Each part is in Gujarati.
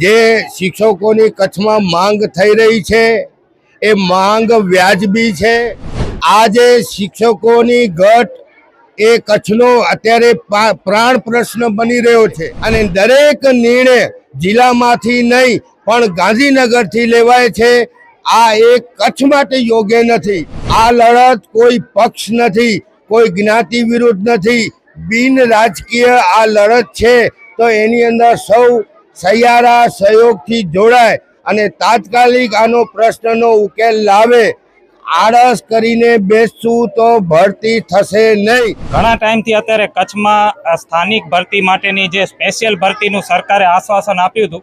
જે શિક્ષકોની કચ્છમાં માંગ થઈ રહી છે, એ માંગ વ્યાજબી છે. આજે શિક્ષકોની ઘટ એ કચ્છનો અત્યારે પ્રાણ પ્રશ્ન બની રહ્યો છે. અને દરેક નિર્ણય જિલ્લામાંથી નહીં, પણ ગાંધીનગરથી લેવાય છે. આ એક કચ્છ માટે યોગ્ય નથી. આ લડત કોઈ પક્ષ નથી, કોઈ જ્ઞાતિ વિરુદ્ધ નથી. બિન રાજકીય આ લડત છે, તો એની અંદર સૌ સહિયારા સહયોગથી જોડાય અને તાત્કાલિક આનો પ્રશ્નનો ઉકેલ લાવે. આળસ કરીને બેસશું તો ભરતી થશે નહીં. ઘણા ટાઈમથી અત્યારે કચ્છમાં સ્થાનિક ભરતી માટેની જે સ્પેશિયલ ભરતીનું સરકારે આશ્વાસન આપ્યું હતું.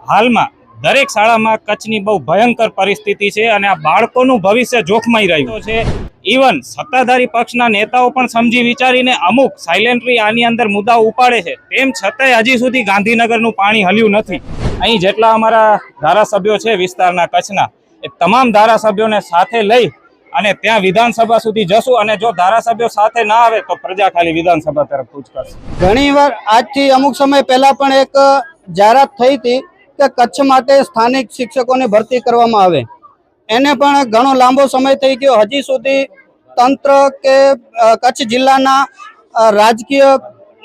હાલમાં દરેક શાળામાં કચ્છની બહુ ભયંકર પરિસ્થિતિ છે અને આ બાળકોનું ભવિષ્ય જોખમાઈ રહ્યું છે. ઇવન સત્તાધારી પક્ષના નેતાઓ પણ સમજી વિચારીને અમુક સાયલેન્ટલી આની અંદર મુદ્દાઓ ઉપાડે છે. તેમ છતાંય હજી સુધી ગાંધીનગરનું પાણી હલ્યું નથી. અહીં જેટલા અમારા ધારાસભ્યો છે વિસ્તારના કચ્છના, એ તમામ ધારાસભ્યોને સાથે લઈ અને ત્યાં વિધાનસભા સુધી જશું અને જો ધારાસભ્યો સાથે ના આવે તો પ્રજા ખાલી વિધાનસભા તરફ કૂચ કરશે ઘણી વાર આજથી અમુક સમય પહેલા પણ એક જાહેરાત થઈ હતી કે કચ્છ માટે સ્થાનિક શિક્ષકોની ભરતી કરવામાં આવે. એને પણ ઘણો લાંબો સમય થઈ ગયો. હજી સુધી તંત્ર કે કચ્છ જિલ્લાના રાજકીય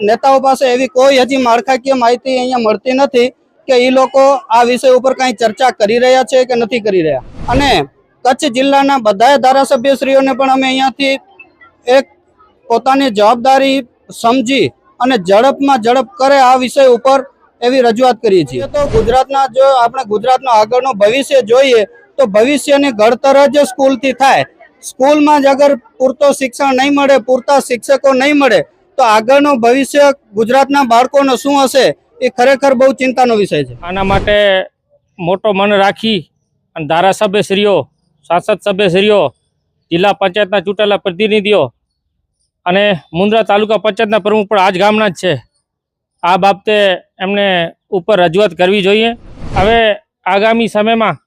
નેતાઓ પાસે એવી કોઈ હજી માળખાકીય માહિતી અહીંયા મળતી નથી કે એ લોકો આ વિષય ઉપર કાંઈ ચર્ચા કરી રહ્યા છે કે નથી કરી રહ્યા. અને કચ્છ જિલ્લાના બધા ધારાસભ્યશ્રીઓને પણ અમે અહીંયાથી એક પોતાની જવાબદારી સમજી અને ઝડપમાં ઝડપ કરે આ વિષય ઉપર એવી રજૂઆત કરીએ છીએ. તો ગુજરાતના જો આપણે ગુજરાતનો આગળનું ભવિષ્ય જોઈએ તો ભવિષ્યની ઘડતર જ સ્કૂલથી થાય. સ્કૂલમાં જ અગર પૂરતો શિક્ષણ નહીં મળે પૂરતા શિક્ષકો નહીં મળે તો આગળનું ભવિષ્ય ગુજરાતના બાળકોનું શું હશે? એ ખરેખર બહુ ચિંતાનો વિષય છે. આના માટે મોટો મન રાખી અને ધારાસભ્યશ્રીઓ સાંસદ સભ્યશ્રીઓ જિલ્લા પંચાયતના ચૂંટાયેલા પ્રતિનિધિઓ અને મુન્દ્રા તાલુકા પંચાયતના પ્રમુખ પણ આજ ગામના જ છે. આ બાબતે એમને ઉપર રજૂઆત કરવી જોઈએ. હવે આગામી સમયમાં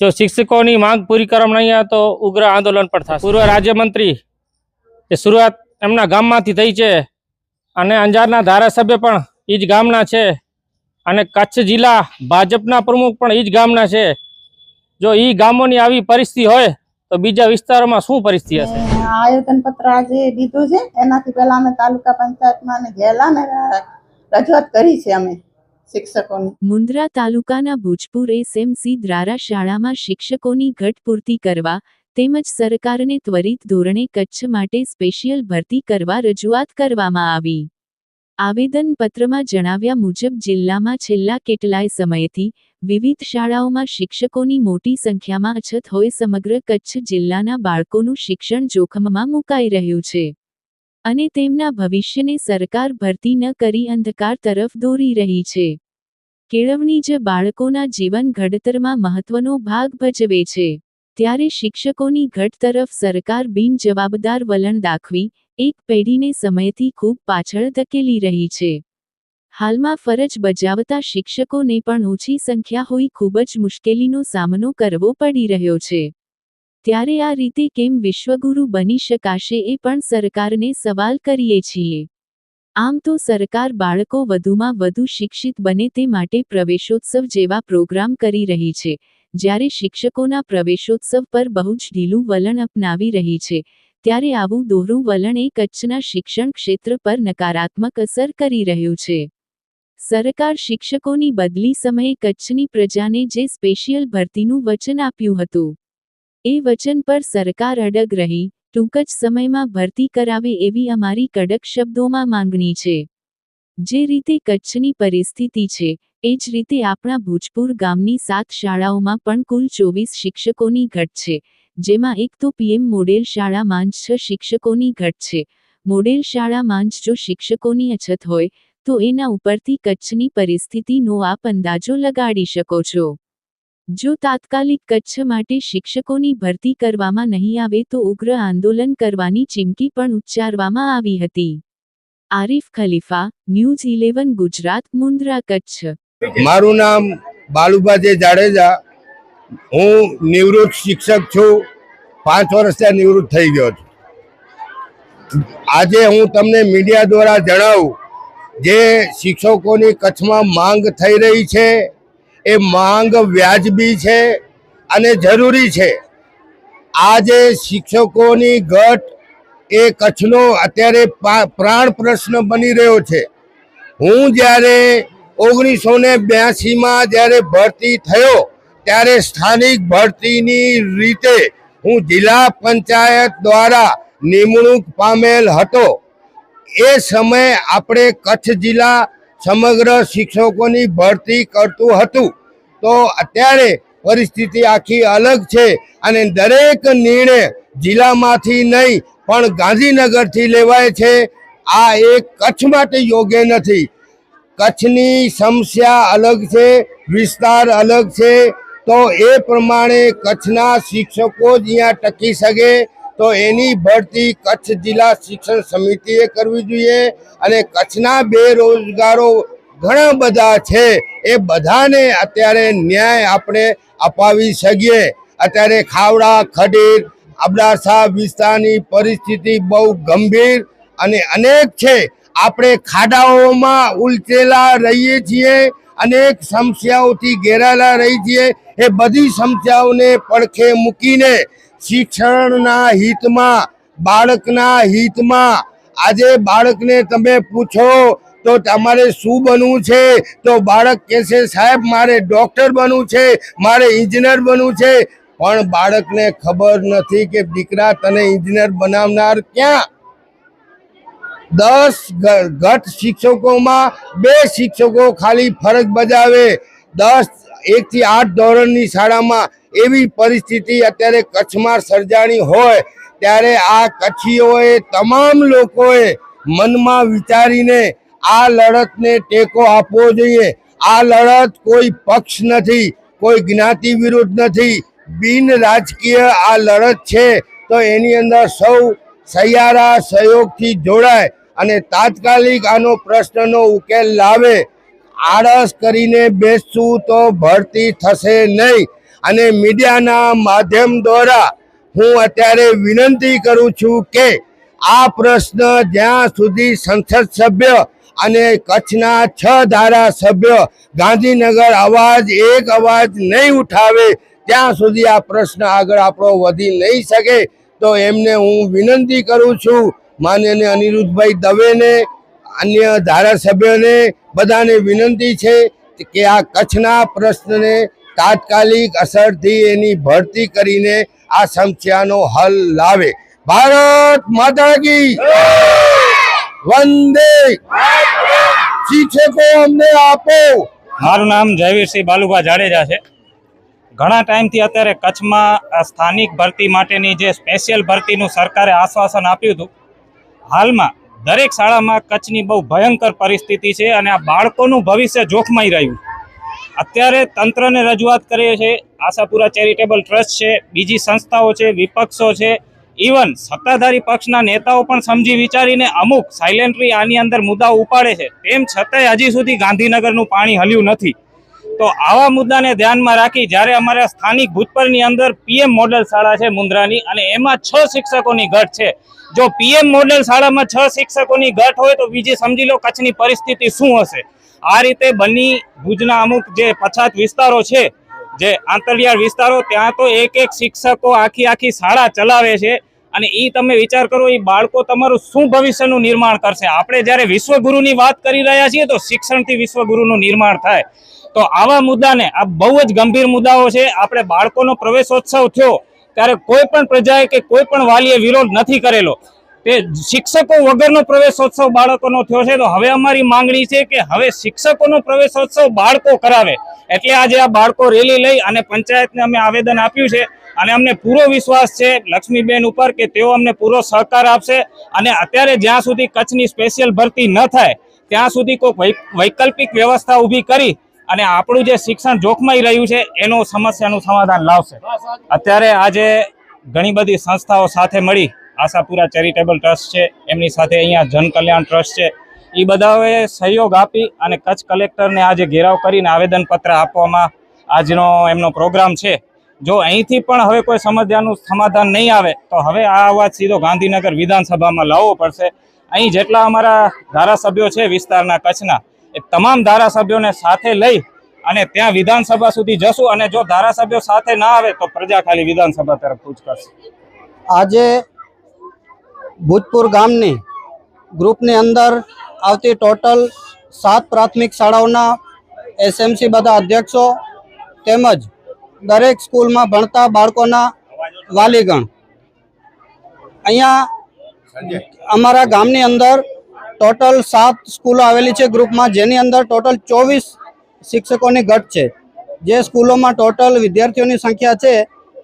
જો શિક્ષકોની માંગ પૂરી કરવામાં નહીં આવે તો ઉગ્ર આંદોલન પણ થશે. પૂર્વ રાજ્યમંત્રી એ શરૂઆત એમના ગામમાંથી થઈ છે અને અંજારના ધારાસભ્ય પણ એ જ ગામના છે અને કચ્છ જિલ્લા ભાજપના પ્રમુખ પણ એ જ ગામના છે. જો એ ગામોની આવી પરિસ્થિતિ હોય તો બીજા વિસ્તારોમાં શું પરિસ્થિતિ હશે? આયોજન પત્ર આજે દીધું છે. એનાથી પહેલા અમે તાલુકા પંચાયતમાં અને ગયેલા ને રજૂઆત કરી છે અમે મુન્દ્રા તાલુકાના ભુજપુર એસએમસી દ્વારા શાળામાં શિક્ષકોની ઘટ પૂર્તિ કરવા તેમજ સરકારને ત્વરિત ધોરણે કચ્છ માટે સ્પેશિયલ ભરતી કરવા રજૂઆત કરવામાં આવી. આવેદનપત્રમાં જણાવ્યા મુજબ જિલ્લામાં છેલ્લા કેટલાય સમયથી વિવિધ શાળાઓમાં શિક્ષકોની મોટી સંખ્યામાં અછત હોય સમગ્ર કચ્છ જિલ્લાના બાળકોનું શિક્ષણ જોખમમાં મુકાઈ રહ્યું છે. અને તેમના ભવિષ્યને સરકાર ભરતી ન કરી અંધકાર તરફ દોરી રહી છે. કેળવણી જ બાળકોના જીવન ઘડતરમાં મહત્વનો ભાગ ભજવે છે. ત્યારે શિક્ષકોની ઘટ તરફ સરકાર બિનજવાબદાર વલણ દાખવી એક પેઢીને સમયથી ખૂબ પાછળ ધકેલી રહી છે. હાલમાં ફરજ બજાવતા શિક્ષકોને પણ ઓછી સંખ્યા હોઈ ખૂબ જ મુશ્કેલીનો સામનો કરવો પડી રહ્યો છે. ત્યારે આ રીતે કેમ વિશ્વગુરુ બની શકાશે એ પણ સરકારને સવાલ કરીએ છીએ. આમ તો સરકાર બાળકો વધુમાં વધુ શિક્ષિત બને તે માટે પ્રવેશોત્સવ જેવા પ્રોગ્રામ કરી રહી છે, જ્યારે શિક્ષકોના પ્રવેશોત્સવ પર બહુ જ ઢીલું વલણ અપનાવી રહી છે ત્યારે આવું દોહરું વલણ એ કચ્છના શિક્ષણ ક્ષેત્ર પર નકારાત્મક અસર કરી રહ્યું છે. સરકાર શિક્ષકોની બદલી સમયે કચ્છની પ્રજાને જે સ્પેશિયલ ભરતીનું વચન આપ્યું હતું, એ વચન પર સરકાર અડગ રહી, ટૂંક જ સમયમાં ભરતી કરાવે એવી અમારી કડક શબ્દોમાં માંગણી છે. જે રીતે કચ્છની પરિસ્થિતિ છે, એ જ રીતે આપણા ભૂજપુર ગામની સાત શાળાઓમાં પણ કુલ ચોવીસ શિક્ષકોની ઘટ છે. જેમાં એક તો પીએમ મોડેલ શાળા માંજ છ શિક્ષકોની ઘટ છે. મોડેલ શાળા માંજ જો શિક્ષકોની અછત હોય, તો એના ઉપરથી કચ્છની પરિસ્થિતિનો આપ અંદાજો લગાડી શકો છો. જો તાત્કાલિક કચ્છ માટે શિક્ષકોની ભરતી કરવામાં નહીં આવે તો ઉગ્ર આંદોલન કરવાની ચીમકી પણ ઉચ્ચારવામાં આવી હતી. Arif Khalifa, news eleven Gujarat, Mundra, Kutch. મારું નામ બાલુબાજે જાડેજા હું નિવૃત્ત શિક્ષક છું. પાંચ વર્ષ ત્યાં નિવૃત્ત થઈ ગયો છું. આજે હું તમને મીડિયા દ્વારા જણાવું, જે શિક્ષકોની કચ્છમાં માંગ થઈ રહી છે, એ માંગ વ્યાજબી છે અને જરૂરી છે. આજે શિક્ષકોની ઘટ એ કચ્છનો અત્યારે પ્રાણ પ્રશ્ન બની રહ્યો છે. હું જ્યારે ઓગણીસો ને બ્યાસીમાં જ્યારે ભરતી થયો ત્યારે સ્થાનિક ભરતીની રીતે હું જિલ્લા પંચાયત દ્વારા નિમણૂક પામેલ હતો. એ સમયે આપણે કચ્છ જિલ્લા સમગ્ર શિક્ષકોની ભરતી કરતું હતું. તો અત્યારે પરિસ્થિતિ આખી અલગ છે અને દરેક નિર્ણય જિલ્લામાંથી નહીં, પણ ગાંધીનગરથી લેવાય છે. આ એક કચ્છ માટે યોગ્ય નથી. કચ્છની સમસ્યા અલગ છે, વિસ્તાર અલગ છે તો એ પ્રમાણે કચ્છના શિક્ષકો જ અહીંયા ટકી શકે. તો એની ભરતી કચ્છ જિલ્લા શિક્ષણ સમિતિએ કરવી જોઈએ અને કચ્છના બેરોજગારો ઘણા બધા છે. એ બધાને અત્યારે ન્યાય આપણે અપાવી શકીએ. અત્યારે ખાવડા, ખડીર, અબડાસા વિસ્તારની પરિસ્થિતિ બહુ ગંભીર અને અનેક છે. આપણે ખાડાઓમાં ઉલટેલા રહીએ છીએ. અનેક સમસ્યાઓથી ઘેરાયેલા રહી છીએ એ બધી સમસ્યાઓને પડખે મૂકીને શિક્ષણના હિતમાં, બાળકના હિતમાં, આજે બાળકને તમે પૂછો તો તમારે શું બનવું છે? તો બાળક કહેશે, સાહેબ, મારે ડોક્ટર બનવું છે, મારે ઇન્જિનિયર બનવું છે. પણ બાળકને ખબર નથી કે દીકરા તને ઇન્જિનિયર બનાવનાર ક્યાં? દસ ઘટ શિક્ષકોમાં બે શિક્ષકો ખાલી ફરજ બજાવે. દસ, એકથી આઠ ધોરણની શાળામાં એવી પરિસ્થિતિ અત્યારે કચ્છમાં સર્જાણી હોય, ત્યારે આ કચ્છીઓએ તમામ લોકોએ મનમાં વિચારીને આ લડતને ટેકો આપવો જોઈએ. આ લડત કોઈ પક્ષ નથી, કોઈ જ્ઞાતિ વિરુદ્ધ નથી. બિન રાજકીય આ લડત છે, તો એની અંદર સૌ સહિયારા સહયોગથી જોડાય. અને તાત્કાલિક આનો પ્રશ્નનો ઉકેલ લાવે. આળસ કરીને બેસશું તો ભરતી થશે નહીં. અને મીડિયાના માધ્યમ દ્વારા હું અત્યારે વિનંતી કરું છું કે આ પ્રશ્ન જ્યાં સુધી સંસદ સભ્ય અને કચ્છના છ ધારાસભ્ય ગાંધીનગર અવાજ એક અવાજ નહીં ઉઠાવે, ત્યાં સુધી આ પ્રશ્ન આગળ આપણો વધી નહીં શકે. તો એમને હું વિનંતી કરું છું માનનીય અનિરુદ્ધભાઈ દવેને, અન્ય ધારાસભ્યોને બધાને વિનંતી છે કે આ કચ્છના પ્રશ્નને તાત્કાલિક અસરથી એની ભરતી કરીને આ સમસ્યાનો હલ લાવે. ભારત માતા કી વંદે! શિક્ષકો અમને આપો. મારું નામ જયવીરસિંહ બાલુભા જાડેજા છે. ઘણા ટાઈમથી અત્યારે કચ્છમાં સ્થાનિક ભરતી માટેની જે સ્પેશિયલ ભરતીનું સરકારે આશ્વાસન આપ્યું હતું હાલમાં દરેક શાળામાં કચ્છની બહુ ભયંકર પરિસ્થિતિ છે અને આ બાળકોનું ભવિષ્ય જોખમાઈ રહ્યું અત્યારે તંત્રને રજૂઆત કરીએ છીએ, આશાપુરા ચેરિટેબલ ટ્રસ્ટ છે, બીજી સંસ્થાઓ છે, વિપક્ષો છે ઇવન સત્તાધારી પક્ષના નેતાઓ પણ સમજી વિચારીને અમુક સાયલેન્ટલી આની અંદર મુદ્દાઓ ઉપાડે છે. તેમ છતાંય હજી સુધી ગાંધીનગરનું પાણી હલ્યું નથી. તો આવા મુદ્દાને ધ્યાનમાં રાખી જ્યારે અમારા સ્થાનિક ભૂતપરની અંદર પીએમ મોડલ શાળા છે મુન્દ્રાની અને એમાં છ શિક્ષકોની ઘટ છે. જો પીએમ મોડેલ શાળામાં છ શિક્ષકોની ઘટ હોય તો બીજી સમજી લો કચ્છની પરિસ્થિતિ શું હશે. આ રીતે બની ભુજના અમુક જે પછાત વિસ્તારો છે, જે આંતરિયાળ વિસ્તારો, ત્યાં તો એક એક શિક્ષકો આખી આખી શાળા ચલાવે છે અને એ તમે વિચાર કરો એ બાળકો તમારું શું ભવિષ્યનું નિર્માણ કરશે? આપણે જ્યારે વિશ્વગુરુની વાત કરી રહ્યા છીએ તો શિક્ષણથી વિશ્વગુરુનું નિર્માણ થાય. તો આવા મુદ્દાને, આ બહુ જ ગંભીર મુદ્દાઓ છે. આપણે બાળકોનો પ્રવેશોત્સવ થયો. ત્યારે કોઈ પણ પ્રજાએ કે કોઈ પણ વાલીએ વિરોધ નથી કરેલો. તે શિક્ષકો વગરનો પ્રવેશોત્સવ બાળકોનો થયો છે. તો હવે અમારી માંગણી છે કે હવે શિક્ષકોનો પ્રવેશોત્સવ બાળકો કરાવે. એટલે આજે આ બાળકો રેલી લઈ અને પંચાયતને અમે આવેદન આપ્યું છે અને અમને પૂરો વિશ્વાસ છે લક્ષ્મીબેન ઉપર કે તેઓ અમને પૂરો સહકાર આપશે. અને અત્યારે જ્યાં સુધી કચ્છની સ્પેશિયલ ભરતી ન થાય, ત્યાં સુધી કોઈ વૈકલ્પિક વ્યવસ્થા ઊભી કરી અને આપણું જે શિક્ષણ જોખમાઈ રહ્યું છે, એનું સમસ્યાનું સમાધાન લાવશે. અત્યારે આજે ઘણી બધી સંસ્થાઓ સાથે મળી, આશાપુરા ચેરિટેબલ ટ્રસ્ટ છે, એમની સાથે અહીંયા જન કલ્યાણ ટ્રસ્ટ છે એ બધાઓએ સહયોગ આપી અને કચ્છ કલેક્ટરને આજે ઘેરાવ કરીને આવેદનપત્ર આપવામાં આજનો એમનો પ્રોગ્રામ છે. જો અહીંથી પણ હવે કોઈ સમસ્યાનું સમાધાન નહીં આવે, તો હવે આ અવાજ સીધો ગાંધીનગર વિધાનસભામાં લાવવો પડશે. અહીં જેટલા અમારા ધારાસભ્યો છે વિસ્તારના કચ્છના એ તમામ ધારાસભ્યોને સાથે લઈ અને ત્યાં વિધાનસભા સુધી જશું અને જો ધારાસભ્યો સાથે ના આવે તો પ્રજા ખાલી વિધાનસભા તરફ કૂચ કરશે આજે ભૂતપુર ગામની ગ્રુપની અંદર આવતી ટોટલ સાત પ્રાથમિક શાળાઓના એસએમસી બધા અધ્યક્ષો તેમજ દરેક સ્કૂલમાં ભણતા બાળકોના વાલીગણ. અહીંયા અમારા ગામની અંદર ટોટલ સાત સ્કૂલો આવેલી છે ગ્રુપમાં, જેની અંદર ટોટલ ચોવીસ શિક્ષકોની ઘટ છે. જે સ્કૂલોમાં ટોટલ વિદ્યાર્થીઓની સંખ્યા છે,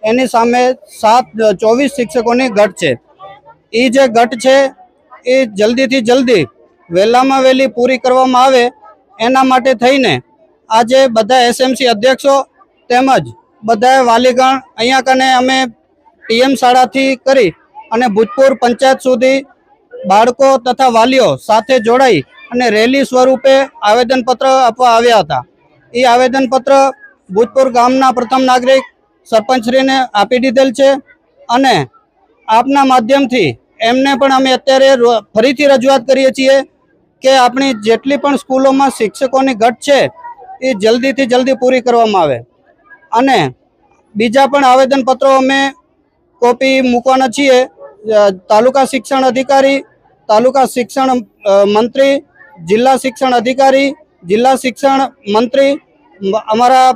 એની સામે સાત, ચોવીસ શિક્ષકોની ઘટ છે. એ જે ઘટ છે એ જલ્દીથી જલ્દી વહેલામાં વહેલી પૂરી કરવામાં આવે, એના માટે થઈને આજે બધા એસએમસી અધ્યક્ષો તેમજ બધા વાલીગણ અહીંયા કને અમે ટીએમ શાળાથી કરી અને ભૂતપૂર્વ પંચાયત સુધી બાળકો તથા વાલીઓ સાથે જોડાઈ અને રેલી સ્વરૂપે આવેદનપત્ર આપવા આવ્યા હતા. એ આવેદનપત્ર ભૂતપુર ગામના પ્રથમ નાગરિક સરપંચશ્રીને આપી દીધેલ છે અને આપના માધ્યમથી એમને પણ અમે અત્યારે ફરીથી રજૂઆત કરીએ છીએ કે આપણી જેટલી પણ સ્કૂલોમાં શિક્ષકોની ઘટ છે, એ જલ્દીથી જલ્દી પૂરી કરવામાં આવે. અને બીજા પણ આવેદનપત્રો અમે કોપી મૂકવાના છીએ. તાલુકા શિક્ષણ અધિકારી તાલુકા શિક્ષણ મંત્રી, જિલ્લા શિક્ષણ અધિકારી, જિલ્લા શિક્ષણ મંત્રી અમારા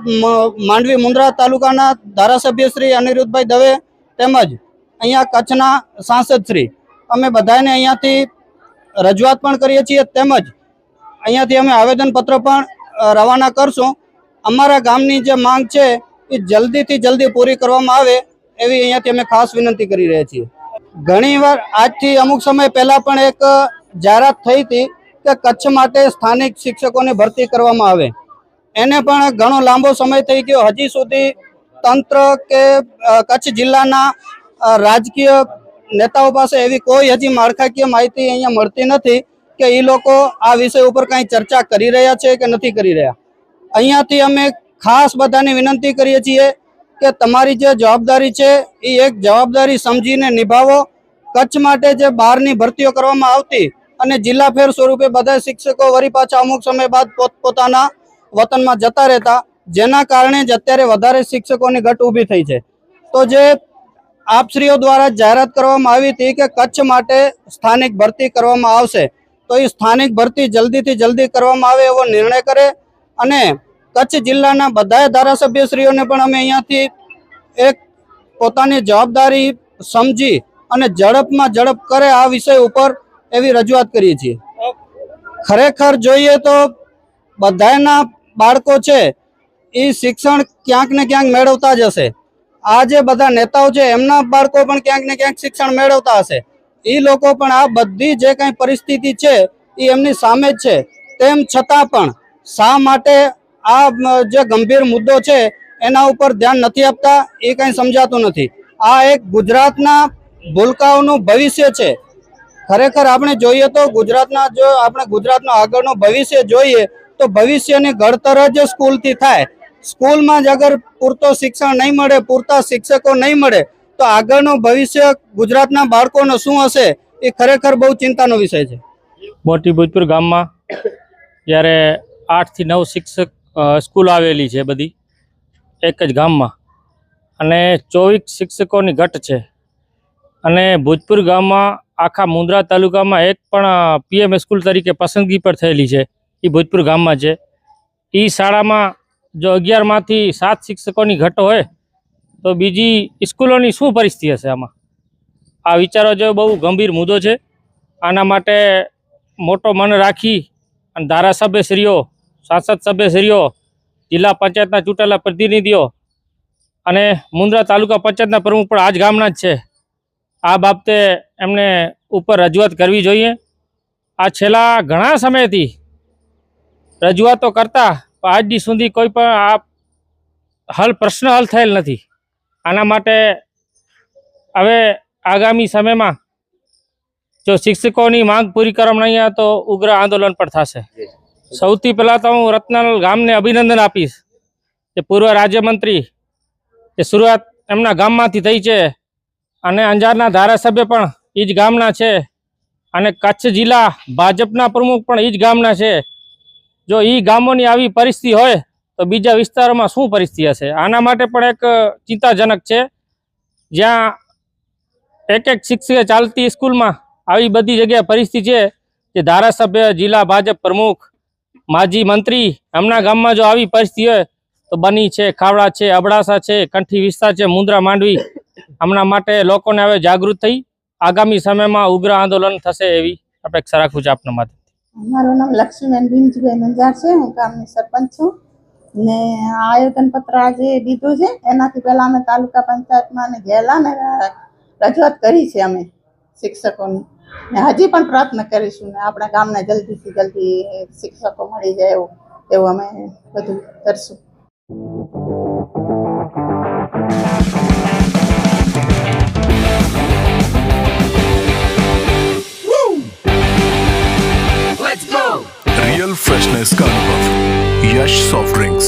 માંડવી મુન્દ્રા તાલુકાના ધારાસભ્ય શ્રી અનિરુદ્ધભાઈ દવે તેમજ અહીંયા કચ્છના સાંસદ શ્રી. અમે બધાને અહીંયાથી રજૂઆત પણ કરીએ છીએ તેમજ અહીંયાથી અમે આવેદનપત્ર પણ રવાના કરશું. અમારા ગામની જે માંગ છે એ જલ્દીથી જલ્દી પૂરી કરવામાં આવે એવી અહીંયાથી અમે ખાસ વિનંતી કરી રહ્યા છીએ. ઘણીવાર આજથી અમુક સમય પહેલા પણ એક જાહેરાત થઈ હતી કે કચ્છ માટે સ્થાનિક શિક્ષકોની ભરતી કરવામાં આવે. એને પણ ઘણો લાંબો સમય થઈ ગયો. હજી સુધી તંત્ર કે કચ્છ જિલ્લાના રાજકીય નેતાઓ પાસે એવી કોઈ હજી માળખાકીય માહિતી અહીંયા મળતી નથી કે એ લોકો આ વિષય ઉપર કાંઈ ચર્ચા કરી રહ્યા છે કે નથી કરી રહ્યા. અહીંયાથી અમે ખાસ બધાને વિનંતી કરીએ છીએ કે તમારી જે જવાબદારી છે, એ એક જવાબદારી સમજીને નિભાવો. કચ્છ માટે જે બહારની ભરતીઓ કરવામાં આવતી અને જિલ્લા ફેર સ્વરૂપે બધા શિક્ષકો વળી પાછા અમુક સમય બાદ પોતપોતાના વતનમાં જતા રહેતા, જેના કારણે જ અત્યારે વધારે શિક્ષકોની ઘટ ઊભી થઈ છે. તો જે આપશ્રીઓ દ્વારા જાહેરાત કરવામાં આવી હતી કે કચ્છ માટે સ્થાનિક ભરતી કરવામાં આવશે, તો એ સ્થાનિક ભરતી જલ્દીથી જલ્દી કરવામાં આવે એવો નિર્ણય કરે અને કચ્છ જિલ્લાના બધા ધારાસભ્યશ્રીઓને પણ અમે અહીંયાથી એક પોતાની જવાબદારી સમજી અને ઝડપમાં ઝડપ કરે આ વિષય ઉપર એવી રજૂઆત કરીએ છીએ. ખરેખર જોઈએ તો બધાના બાળકો છે, એ શિક્ષણ ક્યાંક ને ક્યાંક મેળવતા જ હશે. આ જે બધા નેતાઓ છે, એમના બાળકો પણ ક્યાંક ને ક્યાંક શિક્ષણ મેળવતા હશે. એ લોકો પણ આ બધી જે કંઈ પરિસ્થિતિ છે એ એમની સામે જ છે. તેમ છતાં પણ શા માટે આ જે ગંભીર મુદ્દો છે, એના ઉપર ધ્યાન નથી આપતા, એ કંઈ સમજાતું નથી. આ એક ગુજરાતના ભૂલકાઓનું ભવિષ્ય છે. ખરેખર આપણે જોઈએ તો ગુજરાતના જો, આપણે ગુજરાતનો આગળનું ભવિષ્ય જોઈએ, તો ભવિષ્યની ઘડતર જ સ્કૂલથી થાય. સ્કૂલમાં જ અગર પૂરતો શિક્ષણ નહીં મળે, પૂરતા શિક્ષકો નહીં મળે, તો આગળનું ભવિષ્ય ગુજરાતના બાળકોનું શું હશે, એ ખરેખર બહુ ચિંતાનો વિષય છે. મોટી ભુજપુર ગામમાં જ્યારે આઠથી નવ શિક્ષક સ્કૂલ આવેલી છે બધી, એક જ ગામમાં. અને ચોવીસ શિક્ષકોની ઘટ છે. અને ભોજપુર ગામમાં, આખા મુન્દ્રા તાલુકામાં એક પણ પીએમ સ્કૂલ તરીકે પસંદગી પર થયેલી છે. એ ભોજપુર ગામમાં છે. એ શાળામાં જો અગિયારમાંથી સાત શિક્ષકોની ઘટ હોય, તો બીજી સ્કૂલોની શું પરિસ્થિતિ હશે આમાં? આ વિચારો જેવો બહુ ગંભીર મુદ્દો છે. આના માટે મોટો મન રાખી અને ધારાસભ્યશ્રીઓ સાંસદ સભ્યશ્રીઓ, જિલ્લા પંચાયતના ચૂંટાયેલા પ્રતિનિધિઓ અને મુન્દ્રા તાલુકા પંચાયતના પ્રમુખ પણ આ જ ગામના જ છે. આ બાબતે એમને ઉપર રજૂઆત કરવી જોઈએ. આ છેલ્લા ઘણા સમયથી રજૂઆતો કરતા આજ દી સુધી કોઈ પણ આ હલ, પ્રશ્ન હલ થયેલ નથી. આના માટે હવે આગામી સમયમાં જો શિક્ષકોની માંગ પૂરી કરવામાં નહીં આવે તો ઉગ્ર આંદોલન પણ થશે. સૌથી પહેલાં તો હું રત્નાલ ગામને અભિનંદન આપીશ કે પૂર્વ રાજ્યમંત્રી એ શરૂઆત એમના ગામમાંથી થઈ છે અને અંજારના ધારાસભ્ય પણ એ જ ગામના છે અને કચ્છ જિલ્લા ભાજપના પ્રમુખ પણ એ જ ગામના છે. જો એ ગામોની આવી પરિસ્થિતિ હોય તો બીજા વિસ્તારોમાં શું પરિસ્થિતિ હશે? આના માટે પણ એક ચિંતાજનક છે. જ્યાં એક એક શિક્ષકે ચાલતી સ્કૂલમાં આવી બધી જગ્યાએ પરિસ્થિતિ છે કે ધારાસભ્ય, જિલ્લા ભાજપ પ્રમુખ માજી મંત્રી એમના ગામમાં જો આવી પરિસ્થિતિ હોય, તો બની છે, ખાવડા છે, અબડાસા છે, કંઠી વિસ્તાર છે, મુંદ્રા માંડવી. હમણાં માટે લોકોને હવે જાગૃત થઈ આગામી સમયમાં ઉગ્ર આંદોલન થશે એવી અપેક્ષા રાખું છું આપના માટે મારું નામ લક્ષ્મીબેન ભીમજીભાઈ નંજાર છે, હું ગામની સરપંચ છું. ને આયોજન પત્ર આજે દીધું છે, એનાથી પહેલા અમે તાલુકા પંચાયતમાં ગયેલા ને રજૂઆત કરી છે અમે. શિક્ષકોની ને હજી પણ પ્રયત્ન કરીશું ને આપણા ગામને જલ્દીથી જલ્દી શિક્ષકો મળી જાય એવું એવું અમે બધું કરશું रियल फ्रेशनेस का अनुभव यश सॉफ्ट ड्रिंक्स